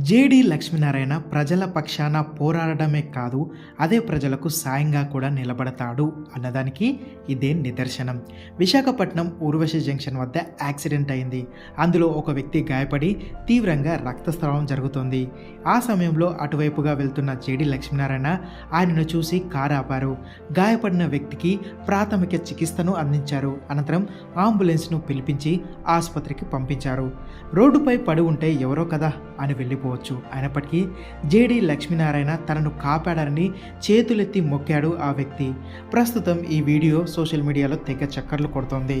JD Lakshminarayana ప్రజల పక్షాన పోరాడమే కాదు అదే ప్రజలకు సాయంగా కూడా నిలబడతాడు అన్నదానికి ఇదే నిదర్శనం. విశాఖపట్నం ఊర్వశి జంక్షన్ వద్ద యాక్సిడెంట్ అయింది. అందులో ఒక వ్యక్తి గాయపడి తీవ్రంగా రక్తస్రావం జరుగుతోంది. ఆ సమయంలో అటువైపుగా వెళ్తున్న జేడి లక్ష్మీనారాయణ ఆయనను చూసి కారు ఆపారు గాయపడిన వ్యక్తికి ప్రాథమిక చికిత్సను అందించారు. అనంతరం అంబులెన్స్ను పిలిపించి ఆసుపత్రికి పంపించారు. రోడ్డుపై పడి ఉంటే ఎవరో కదా అని వెళ్ళిపోవచ్చు అయినప్పటికీ జేడి లక్ష్మీనారాయణ తనను కాపాడారని చేతులెత్తి మొక్కాడు ఆ వ్యక్తి. ప్రస్తుతం ఈ వీడియో సోషల్ మీడియాలో తెగ చక్కర్లు కొడుతోంది.